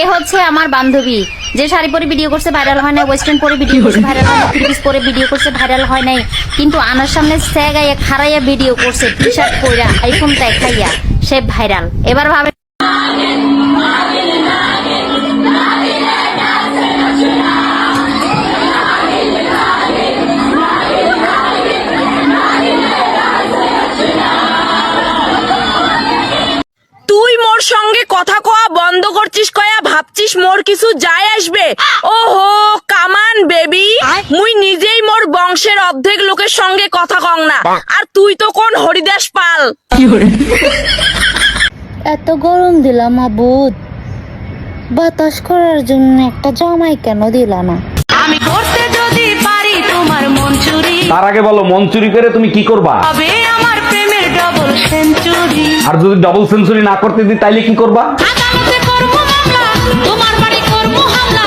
এ হচ্ছে আমার বান্ধবী। যে শাড়ি পরে ভিডিও করছে ভাইরাল হয় না ওয়েস্টার্ন পরে ভিডিও করছে ভাইরাল হয় না পিস পরে ভিডিও করছে ভাইরাল হয় নাই, কিন্তু আনার সামনে স্যাগাইয়া খারাইয়া ভিডিও করছে টি শার্ট পরে আইফোন দেখাইয়া, সে ভাইরাল এবার ভাবে সঙ্গে কথা কওয়া বন্ধ করছিস কয়া ভাবছিস মোর কিছু যায় আসবে? ওহো কামান বেবি মুই নিজেই মোর বংশের অর্ধেক লোকের সঙ্গে কথা কং না। আর তুই তো কোন হরিদাস পাল। এত গরম দিলাম আবুদ। বাতাস করার জন্য একটা জামাই কেন দিলা না? আমি করতে যদি পারি তোমার মন চুরি। তার আগে বলো মন চুরি করে তুমি কি করবা? আমার আর যদি ডবল সেঞ্চুরি না করতে দিই তাইলে কি করবা? আদালতে করব মামলা তোমার বাড়ি করব হামলা।